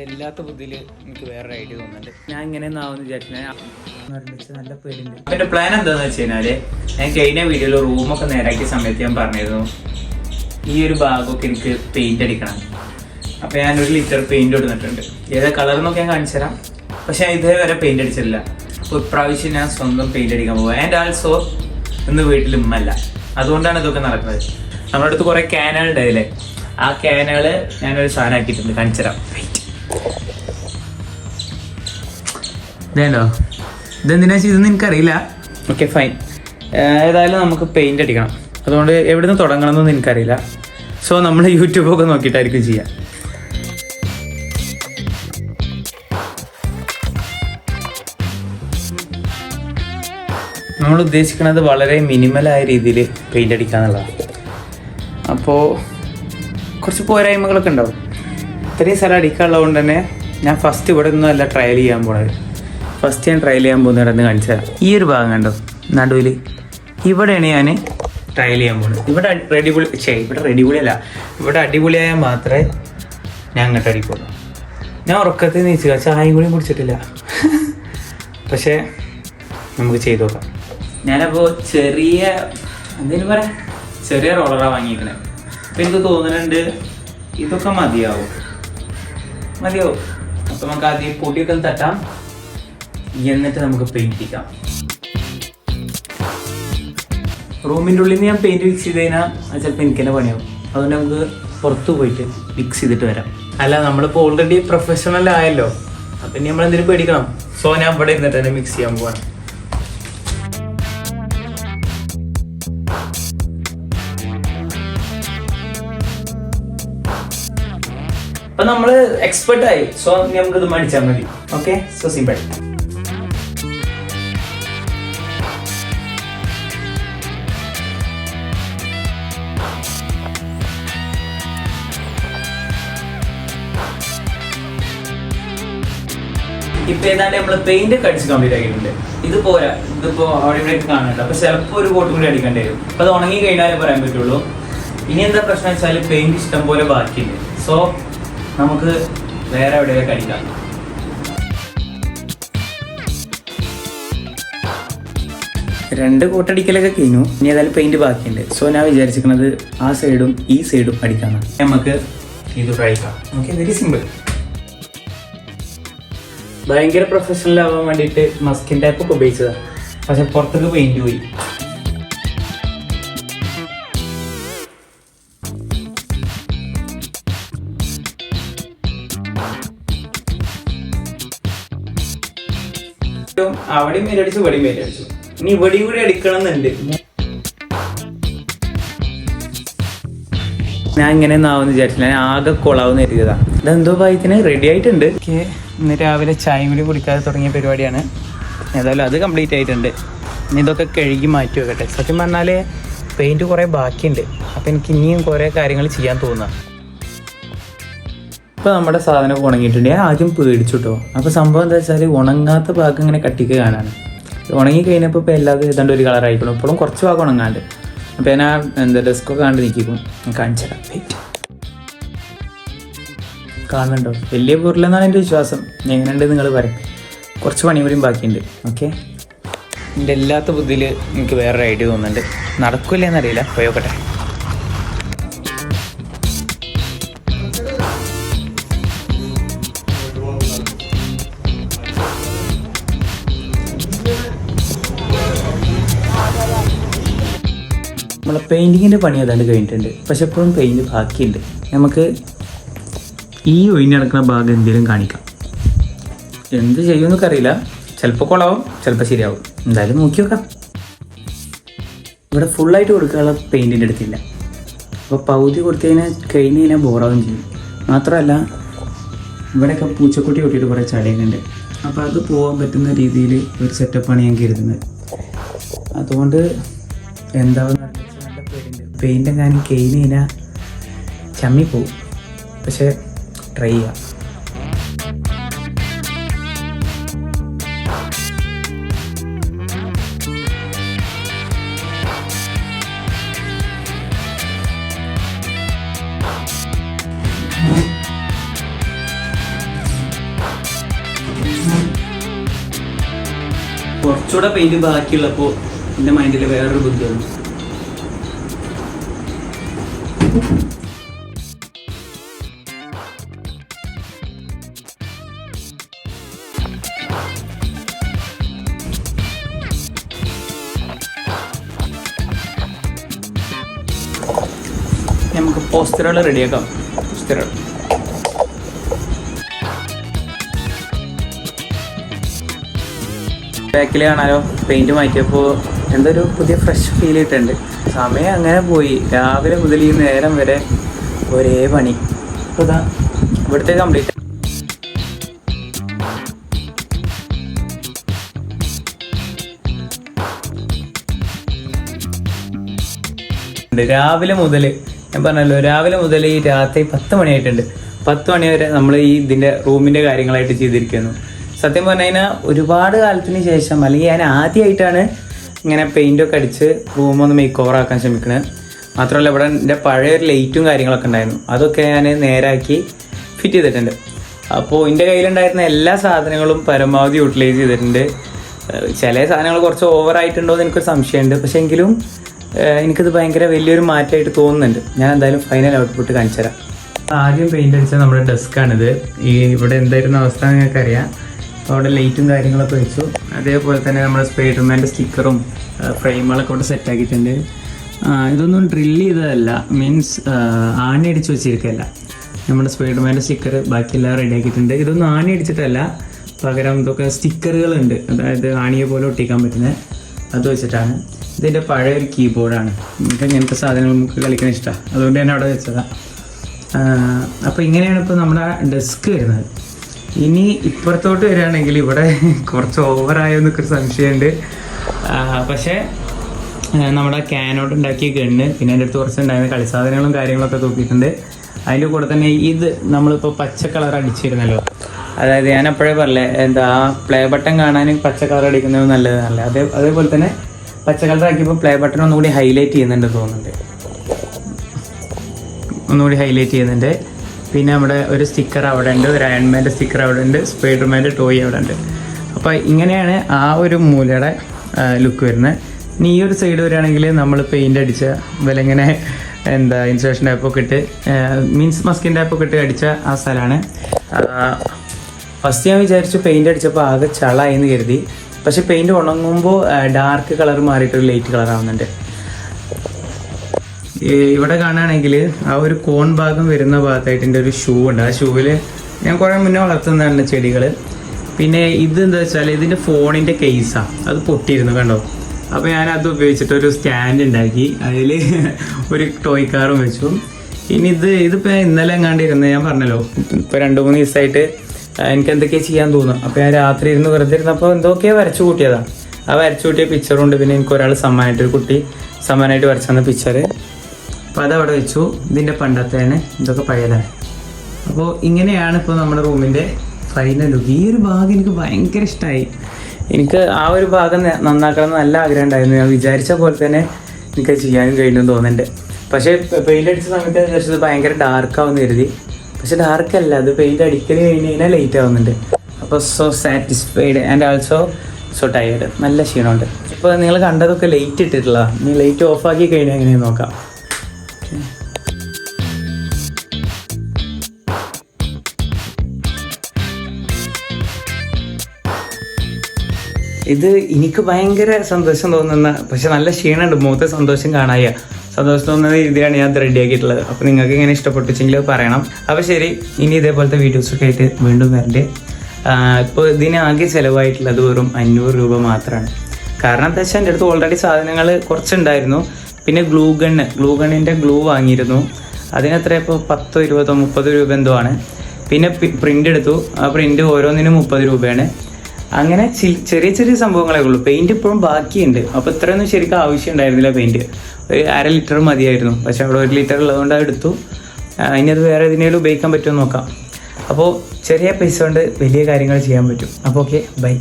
എന്റെ ഇല്ലാത്ത ബുദ്ധിയിൽ എനിക്ക് വേറൊരു ഐഡിയ തോന്നുന്നുണ്ട്. ഞാൻ ഇങ്ങനെ ഒന്നാവുന്ന വിചാരിച്ചു ഞാൻ നല്ല പേടിയുണ്ട് അപ്പം എന്റെ പ്ലാൻ എന്താണെന്ന് വെച്ച് കഴിഞ്ഞാൽ ഞാൻ കഴിഞ്ഞ വീഡിയോയിൽ റൂമൊക്കെ നേരാക്കിയ സമയത്ത് ഞാൻ പറഞ്ഞിരുന്നു ഈ ഒരു ഭാഗമൊക്കെ എനിക്ക് പെയിന്റ് അടിക്കണം. അപ്പോൾ ഞാൻ ഒരു ലിറ്റർ പെയിന്റ് കൊടുത്തിട്ടുണ്ട് ഏതാ കളർ എന്നൊക്കെ ഞാൻ കാണിച്ചു തരാം. പക്ഷെ ഞാൻ ഇതേവരെ പെയിന്റ് അടിച്ചിട്ടില്ല. അപ്പോൾ ഇപ്രാവശ്യം ഞാൻ സ്വന്തം പെയിന്റ് അടിക്കാൻ പോകും ആൻഡ് ആൾസോ ഇന്ന് വീട്ടിൽ ഉമ്മല്ല അതുകൊണ്ടാണ് ഇതൊക്കെ നടക്കുന്നത്. നമ്മുടെ അടുത്ത് കുറേ ക്യാനുകൾ ഉണ്ടായില്ലേ ആ ക്യാനുകൾ ഞാനൊരു സാധനം ആക്കിയിട്ടുണ്ട്. കാണിച്ചു തരാം. വെയിറ്റ് ഇതേണ്ടോ? ഇതെന്തിനാ ചെയ്തെന്ന് എനിക്കറിയില്ല. ഓക്കെ ഫൈൻ ഏതായാലും നമുക്ക് പെയിന്റ് അടിക്കണം. അതുകൊണ്ട് എവിടെ നിന്ന് തുടങ്ങണം എന്നൊന്നും എനിക്കറിയില്ല സോ നമ്മൾ യൂട്യൂബൊക്കെ നോക്കിയിട്ടായിരിക്കും ചെയ്യാം. നമ്മൾ ഉദ്ദേശിക്കുന്നത് വളരെ മിനിമലായ രീതിയിൽ പെയിന്റ് അടിക്കുക എന്നുള്ളതാണ് അപ്പോൾ കുറച്ച് പോരായ്മകളൊക്കെ ഉണ്ടാവും. ഇത്രയും സ്ഥലം അടിക്കാനുള്ളത് കൊണ്ട് തന്നെ ഞാൻ ഫസ്റ്റ് ഇവിടെ നിന്നല്ല ട്രയൽ ചെയ്യാൻ പോണത്. ഫസ്റ്റ് ഞാൻ ട്രയൽ ചെയ്യാൻ പോകുന്നവരെന്ന് കാണിച്ചാൽ ഈ ഒരു ഭാഗം കണ്ടോ? നടുവിൽ ഇവിടെയാണ് ഞാൻ ട്രയൽ ചെയ്യാൻ പോകുന്നത് ഇവിടെ റെഡിപൊളി ചേ ഇവിടെ റെഡിപൊളിയല്ല ഇവിടെ അടിപൊളിയായാൽ മാത്രമേ ഞാൻ അങ്ങോട്ട് അടിക്കുള്ളൂ ഞാൻ ഉറക്കത്തിൽ നീച്ചുക ചായയും കൂടി കുടിച്ചിട്ടില്ല. പക്ഷേ നമുക്ക് ചെയ്തു നോക്കാം. ഞാനപ്പോൾ ചെറിയ എന്തേലും പറയാം? ചെറിയ റോളറാണ് വാങ്ങിയിരിക്കുന്നത് അപ്പം എനിക്ക് തോന്നുന്നുണ്ട് ഇതൊക്കെ മതിയാവും. മതിയാവും അപ്പം നമുക്ക് ആദ്യം പൊടിയൊക്കെ തട്ടാം. എന്നിട്ട് നമുക്ക് പെയിന്റ് ചെയ്യാം. റൂമിന്റെ ഉള്ളിൽ നിന്ന് ഞാൻ പെയിന്റ് മിക്സ് ചെയ്ത് കഴിഞ്ഞാൽ ചിലപ്പോൾ എനിക്ക് തന്നെ പണിയാവും. അതുകൊണ്ട് നമുക്ക് പുറത്ത് പോയിട്ട് മിക്സ് ചെയ്തിട്ട് വരാം. അല്ല നമ്മളിപ്പോൾ ഓൾറെഡി പ്രൊഫഷണൽ ആയല്ലോ. അപ്പം ഇനി നമ്മൾ എന്തെങ്കിലും പേടിക്കണം. സോ ഞാൻ ഇവിടെ ഇരുന്നിട്ട് തന്നെ മിക്സ് ചെയ്യാൻ പോവാണ്. അപ്പൊ നമ്മൾ എക്സ്പെർട്ട് ആയി. സോ നമുക്ക് ഇത് മടിച്ചാൽ മതി. ഓക്കെ സോ സിമ്പിൾ ഇപ്പൊ ഏതാണ്ട് നമ്മൾ പെയിന്റ് ഒക്കെ അടിച്ച് കംപ്ലീറ്റ് ആക്കിയിട്ടുണ്ട്. ഇത് പോരാ ഇതിപ്പോ അവിടെ ഇവിടെ കാണുന്നുണ്ട്. അപ്പൊ ചിലപ്പോ ഒരു കോട്ടും കൂടി അടിക്കേണ്ടി വരും. അപ്പൊ അത് ഉണങ്ങി കഴിഞ്ഞാലേ പറയാൻ പറ്റുള്ളൂ. ഇനി എന്താ പ്രശ്നം വെച്ചാൽ പെയിന്റ് ഇഷ്ടം പോലെ ബാക്കിയുണ്ട് സോ നമുക്ക് വേറെ എവിടെയൊക്കെ അടിക്കാം രണ്ട് കോട്ടടിക്കലൊക്കെ കഴിഞ്ഞു. ഇനി ഏതായാലും പെയിന്റ് ബാക്കിയുണ്ട്. സോ ഞാൻ വിചാരിച്ചിരിക്കുന്നത് ആ സൈഡും ഈ സൈഡും അടിക്കാനാണ്. നമുക്ക് ഇത് ട്രൈ ചെയ്യാം. ഓക്കെ വെരി സിമ്പിൾ ഭയങ്കര പ്രൊഫഷണൽ ആവാൻ വേണ്ടിയിട്ട് മസ്കിൻ ടൈപ്പ് ഒക്കെ ഉപയോഗിച്ചതാണ് പക്ഷെ പുറത്തേക്ക് പെയിന്റ് പോയി. അവിടെയും മേലടിച്ചു ഇവിടെയും മേലടിച്ചു ഇനി ഇവിടെയും കൂടി അടിക്കണം എന്നുണ്ട് ഞാൻ ഇങ്ങനെ ആവുന്ന വിചാരിച്ചില്ല. ഞാൻ ആകെ കൊളാവുന്ന കരുതിയതാ. ഇതെന്തോ ഭയത്തിന് റെഡി ആയിട്ടുണ്ട്. ഇന്ന് രാവിലെ ചായ കൂടി കുടിക്കാതെ തുടങ്ങിയ പരിപാടിയാണ്. ഏതായാലും അത് കംപ്ലീറ്റ് ആയിട്ടുണ്ട്. ഇനി ഇതൊക്കെ കഴുകി മാറ്റി വെക്കട്ടെ. സത്യം പറഞ്ഞാൽ പെയിന്റ് കുറേ ബാക്കിയുണ്ട്. അപ്പം എനിക്ക് ഇനിയും കുറേ കാര്യങ്ങൾ ചെയ്യാൻ തോന്നുക ഇപ്പോൾ നമ്മുടെ സാധനം ഉണങ്ങിയിട്ടുണ്ട് ഞാൻ ആദ്യം പേടിച്ചു കേട്ടോ അപ്പോൾ സംഭവം എന്താ വെച്ചാൽ ഉണങ്ങാത്ത ഭാഗം ഇങ്ങനെ കട്ടിക്ക് കാണാണ് ഉണങ്ങി കഴിഞ്ഞപ്പോൾ ഇപ്പോൾ എല്ലാതും ഏതാണ്ട് ഒരു കളർ ആയിക്കണം. ഇപ്പോഴും കുറച്ച് ഭാഗം ഉണങ്ങാണ്ട്. അപ്പോൾ ഞാൻ എന്താ ഡെസ്കൊക്കെ കണ്ട് നിൽക്കും കാണിച്ചു വെയിറ്റ് കാണുന്നുണ്ടോ? വലിയ പൊരുളെന്നാണ് എന്റെ വിശ്വാസം. എങ്ങനെയുണ്ട് നിങ്ങൾ പറയും. കുറച്ച് പണി കൂടിയും ബാക്കിയുണ്ട്. ഓക്കെ എന്റെ ഇല്ലാത്ത ബുദ്ധിയിൽ എനിക്ക് വേറൊരു ഐഡിയ തോന്നുന്നുണ്ട്. നടക്കില്ലെന്നറിയില്ല. പോയോക്കട്ടെ നമ്മളെ പെയിന്റിങ്ങിന്റെ പണി ഏതാണ്ട് കഴിഞ്ഞിട്ടുണ്ട്. പക്ഷെ എപ്പോഴും പെയിന്റ് ബാക്കിയുണ്ട്. നമുക്ക് ഈ ഒഴിഞ്ഞ് നടക്കുന്ന ഭാഗം എന്തെങ്കിലും കാണിക്കാം. എന്ത് ചെയ്യുമെന്നൊക്കെ അറിയില്ല. ചിലപ്പോൾ കുളാവും ചിലപ്പോൾ ശരിയാവും. എന്തായാലും നോക്കി നോക്കാം. ഇവിടെ ഫുള്ളായിട്ട് കൊടുക്കാനുള്ള പെയിന്റിന്റെ അടുത്തില്ല. അപ്പോൾ പകുതി കൊടുത്തു കഴിഞ്ഞാൽ കഴിഞ്ഞ് കഴിഞ്ഞാൽ ബോറാവും ചെയ്യും. മാത്രമല്ല ഇവിടെയൊക്കെ പൂച്ചക്കുട്ടി കൊട്ടിയിട്ട് കുറേ ചളിയൊക്കെ ഉണ്ട്. അപ്പോൾ അത് പോകാൻ പറ്റുന്ന രീതിയിൽ ഒരു സെറ്റപ്പാണ് ഞാൻ കരുതുന്നത്. അതുകൊണ്ട് പേടിയുണ്ട് പെയിന്റ് എങ്ങാനും കഴിഞ്ഞ് കഴിഞ്ഞാൽ ചമ്മിപ്പോവും പക്ഷേ ട്രൈ ചെയ്യാം. കുറച്ചുകൂടെ പെയിന്റ് ബാക്കിയുള്ളപ്പോൾ എന്റെ മൈൻഡിൽ വേറൊരു ബുദ്ധി നമുക്ക് പോസ്റ്ററുകൾ റെഡിയാക്കാം പോസ്റ്ററുകൾ ബാക്കിൽ കാണാലോ പെയിന്റ് മാറ്റിയപ്പോൾ എന്തൊരു പുതിയ ഫ്രഷ് ഫീൽ കിട്ടുന്നുണ്ട് സമയം അങ്ങനെ പോയി. രാവിലെ മുതൽ ഈ നേരം വരെ ഒരേ പണി. അപ്പോൾ ഇതാ ഇവിടുത്തെ കംപ്ലീറ്റ് രാവിലെ മുതൽ ഞാൻ പറഞ്ഞല്ലോ രാവിലെ മുതൽ ഈ രാത്രി പത്ത് മണിയായിട്ടുണ്ട്. പത്ത് മണി വരെ നമ്മൾ ഈ ഇതിന്റെ റൂമിന്റെ കാര്യങ്ങളായിട്ട് ചെയ്തിരിക്കുന്നു. സത്യം പറഞ്ഞു കഴിഞ്ഞാൽ ഒരുപാട് കാലത്തിന് ശേഷം അല്ലെങ്കിൽ ഞാൻ ആദ്യമായിട്ടാണ് ഇങ്ങനെ പെയിന്റ് ഒക്കെ അടിച്ച് റൂം ഒന്ന് മേക്ക് ഓവർ ആക്കാൻ ശ്രമിക്കുന്നത് മാത്രമല്ല ഇവിടെ എന്റെ പഴയ ഒരു ലൈറ്റും കാര്യങ്ങളൊക്കെ ഉണ്ടായിരുന്നു. അതൊക്കെ ഞാൻ നേരാക്കി ഫിറ്റ് ചെയ്തിട്ടുണ്ട്. അപ്പോൾ എന്റെ കയ്യിലുണ്ടായിരുന്ന എല്ലാ സാധനങ്ങളും പരമാവധി യൂട്ടിലൈസ് ചെയ്തിട്ടുണ്ട്. ചില സാധനങ്ങൾ കുറച്ച് ഓവർ ആയിട്ടുണ്ടോ എന്ന് എനിക്കൊരു സംശയമുണ്ട്. പക്ഷേ എങ്കിലും എനിക്കത് ഭയങ്കര വലിയൊരു മാറ്റമായിട്ട് തോന്നുന്നുണ്ട്. ഞാൻ എന്തായാലും ഫൈനൽ ഔട്ട്പുട്ട് കാണിച്ചു തരാം ആദ്യം പെയിന്റ് അടിച്ച നമ്മുടെ ഡെസ്ക്കാണിത് ഈ ഇവിടെ എന്തായിരുന്ന അവസ്ഥ നിങ്ങൾക്ക് അറിയാം അപ്പോൾ അവിടെ ലൈറ്റും കാര്യങ്ങളൊക്കെ വെച്ചു. അതേപോലെ തന്നെ നമ്മുടെ സ്പൈഡർമാന്റെ സ്റ്റിക്കറും ഫ്രെയിമുകളൊക്കെ ഇവിടെ സെറ്റ് ആക്കിയിട്ടുണ്ട്. ഇതൊന്നും ഡ്രിൽ ചെയ്തതല്ല മീൻസ് ആണി അടിച്ച് വെച്ചിരിക്കല്ല നമ്മുടെ സ്പൈഡർമാന്റെ സ്റ്റിക്കർ ബാക്കിയെല്ലാം റെഡി ആക്കിയിട്ടുണ്ട്. ഇതൊന്നും ആണി അടിച്ചിട്ടല്ല പകരം ഇതൊക്കെ സ്റ്റിക്കറുകളുണ്ട്. അതായത് ആണിയെ പോലെ ഒട്ടിക്കാൻ പറ്റുന്നത്. അത് വെച്ചിട്ടാണ്. ഇതിന്റെ പഴയ ഒരു കീബോർഡാണ് നമുക്ക് ഇങ്ങനത്തെ സാധനങ്ങൾ നമുക്ക് കളിക്കാൻ ഇഷ്ടമാണ് അതുകൊണ്ട് തന്നെ അവിടെ വെച്ചതാണ് അപ്പോൾ ഇങ്ങനെയാണ് ഇപ്പോൾ നമ്മുടെ ഡെസ്ക് വരുന്നത്. ഇനി ഇപ്പുറത്തോട്ട് വരികയാണെങ്കിൽ ഇവിടെ കുറച്ച് ഓവറായോ എന്നൊക്കെ ഒരു സംശയമുണ്ട്. പക്ഷേ നമ്മുടെ ക്യാനോട്ട് ഉണ്ടാക്കിയ ഗണ്ണ് പിന്നെ എന്റെ അടുത്ത് കുറച്ച് ഉണ്ടായിരുന്ന കളിസാധനങ്ങളും കാര്യങ്ങളൊക്കെ തൂക്കിയിട്ടുണ്ട്. അതിന്റെ കൂടെ തന്നെ ഇത് നമ്മളിപ്പോൾ പച്ച കളർ അടിച്ചിരുന്നല്ലോ. അതായത് ഞാൻ അപ്പോഴേ പറഞ്ഞേ എന്താ പ്ലേ ബട്ടൺ കാണാൻ പച്ച കളർ അടിക്കുന്നത് നല്ലതാണല്ലേ അതേ അതേപോലെ തന്നെ പച്ച കളർ ആക്കിയപ്പോൾ പ്ലേ ബട്ടൺ ഒന്നുകൂടി ഹൈലൈറ്റ് ചെയ്യുന്നുണ്ട് തോന്നുന്നുണ്ട്. ഒന്നുകൂടി ഹൈലൈറ്റ് ചെയ്യുന്നുണ്ട്. പിന്നെ നമ്മുടെ ഒരു സ്റ്റിക്കർ അവിടെ ഉണ്ട് ഒരു അയൺമാന്റെ സ്റ്റിക്കർ അവിടെ ഉണ്ട് സ്പൈഡർമാന്റെ ടോയ് അവിടെ ഉണ്ട് അപ്പോൾ ഇങ്ങനെയാണ് ആ ഒരു മൂലയുടെ ലുക്ക് വരുന്നത്. ഇനി ഈ ഒരു സൈഡ് വരികയാണെങ്കിൽ നമ്മൾ പെയിന്റ് അടിച്ച വിലങ്ങനെ എന്താ ഇൻസുലേഷൻ ടൈപ്പൊക്കെ ഇട്ട് മീൻസ് മസ്കിന്റെ ടൈപ്പൊക്കെ ഇട്ട് അടിച്ച ആ സ്ഥലമാണ്. ഫസ്റ്റ് ഞാൻ വിചാരിച്ചു പെയിന്റ് അടിച്ചപ്പോൾ ആകെ ചളായി എന്ന് കരുതി. പക്ഷേ പെയിന്റ് ഉണങ്ങുമ്പോൾ ഡാർക്ക് കളർ മാറിയിട്ടൊരു ലൈറ്റ് കളർ ആവുന്നുണ്ട്. ഇവിടെ കാണുകയാണെങ്കിൽ ആ ഒരു കോൺ ഭാഗം വരുന്ന ഭാഗത്തായിട്ട് എന്റെ ഒരു ഷൂ ഉണ്ട്. ആ ഷൂവിൽ ഞാൻ കുറേ മുന്നേ വളർത്തുന്നതാണ് ചെടികൾ പിന്നെ ഇത് എന്താ വെച്ചാൽ ഇതിന്റെ ഫോണിന്റെ കേസാണ് അത് പൊട്ടിയിരുന്നു കണ്ടോ? അപ്പോൾ ഞാൻ അത് ഉപയോഗിച്ചിട്ട് ഒരു സ്റ്റാൻഡ് ഉണ്ടാക്കി. അതിൽ ഒരു ടോയ് കാറും വെച്ചു. ഇനി ഇത് ഇതിപ്പോൾ ഇന്നലെ എങ്ങാണ്ടിരുന്നത് ഞാൻ പറഞ്ഞല്ലോ ഇപ്പോൾ രണ്ട് മൂന്ന് ദിവസമായിട്ട് എനിക്ക് എന്തൊക്കെയാ ചെയ്യാൻ തോന്നുന്നു. അപ്പോൾ ഞാൻ രാത്രി ഇരുന്ന് വെറുതെ ഇരുന്നപ്പോൾ എന്തൊക്കെയോ വരച്ചു കൂട്ടിയതാണ് ആ വരച്ചു കൂട്ടിയ പിക്ചറുണ്ട് പിന്നെ എനിക്ക് ഒരാൾ സമ്മാനമായിട്ട് ഒരു കുട്ടി സമ്മാനമായിട്ട് വരച്ചു തന്ന പിക്ചർ അപ്പോൾ അതവിടെ വെച്ചു. ഇതിന്റെ പണ്ടത്തെയാണ് ഇതൊക്കെ പഴയതാണ്. അപ്പോൾ ഇങ്ങനെയാണ് ഇപ്പോൾ നമ്മുടെ റൂമിന്റെ ഫൈനൽ ലുക്ക് ഈ ഒരു ഭാഗം എനിക്ക് ഭയങ്കര ഇഷ്ടമായി എനിക്ക് ആ ഒരു ഭാഗം നന്നാക്കണം നല്ല ആഗ്രഹം ഉണ്ടായിരുന്നു. ഞാൻ വിചാരിച്ച പോലെ തന്നെ എനിക്ക് ചെയ്യാനും കഴിഞ്ഞു തോന്നുന്നുണ്ട്. പക്ഷേ പെയിന്റ് അടിച്ച സമയത്ത് വിചാരിച്ചത് ഭയങ്കര ഡാർക്ക് ആവുമെന്ന് കരുതി. പക്ഷെ ഡാർക്ക് അല്ല. അത് പെയിന്റ് അടിക്കൽ കഴിഞ്ഞ് കഴിഞ്ഞാൽ ലൈറ്റ് ആവുന്നുണ്ട്. അപ്പോൾ so satisfied and also so tired നല്ല ക്ഷീണമുണ്ട്. ഇപ്പോൾ നിങ്ങൾ കണ്ടതൊക്കെ ലൈറ്റ് ഇട്ടിട്ടുള്ള നീ ലൈറ്റ് ഓഫ് ആക്കി കഴിഞ്ഞാൽ എങ്ങനെയാണ് നോക്കാം? ഇത് എനിക്ക് ഭയങ്കര സന്തോഷം തോന്നുന്ന പക്ഷെ നല്ല ക്ഷീണമുണ്ട്. മുഖത്തെ സന്തോഷം കാണായ സന്തോഷം തോന്നുന്ന രീതിയാണ് ഞാൻ റെഡി ആക്കിയിട്ടുള്ളത് അപ്പോൾ നിങ്ങൾക്ക് ഇങ്ങനെ ഇഷ്ടപ്പെട്ടിച്ചെങ്കിൽ പറയണം. അപ്പോൾ ശരി ഇനി ഇതേപോലത്തെ വീഡിയോസൊക്കെ ആയിട്ട് വീണ്ടും വരണ്ടേ. ഇപ്പോൾ ഇതിന് ആകെ ചിലവായിട്ടുള്ളത് വെറും അഞ്ഞൂറ് രൂപ മാത്രമാണ് കാരണം എന്താ വെച്ചാൽ എന്റെ അടുത്ത് ഓൾറെഡി സാധനങ്ങൾ കുറച്ചുണ്ടായിരുന്നു. പിന്നെ ഗ്ലൂ ഗണ്ണ് ഗ്ലൂ ഗണ്ണിന്റെ ഗ്ലൂ വാങ്ങിയിരുന്നു. അതിനെത്ര ഇപ്പോൾ പത്തോ ഇരുപതോ മുപ്പതോ രൂപ എന്തോ ആണ്. പിന്നെ പ്രിന്റ് എടുത്തു. ആ പ്രിന്റ് ഓരോന്നിനും മുപ്പത് രൂപയാണ്. അങ്ങനെ ചെറിയ ചെറിയ സംഭവങ്ങളേ ഉള്ളൂ. പെയിന്റ് ഇപ്പോഴും ബാക്കിയുണ്ട്. അപ്പോൾ ഇത്രയൊന്നും ശരിക്കും ആവശ്യം ഉണ്ടായിരുന്നില്ല പെയിന്റ് ഒരു അര ലിറ്റർ മതിയായിരുന്നു. പക്ഷെ അവിടെ ഒരു ലിറ്റർ ഉള്ളതുകൊണ്ട് എടുത്തു. ഇനി അത് വേറെ ഇതിനേലും ഉപയോഗിക്കാൻ പറ്റുമോ നോക്കാം. അപ്പോൾ ചെറിയ പൈസ കൊണ്ട് വലിയ കാര്യങ്ങൾ ചെയ്യാൻ പറ്റും. അപ്പോൾ ഓക്കെ ബൈ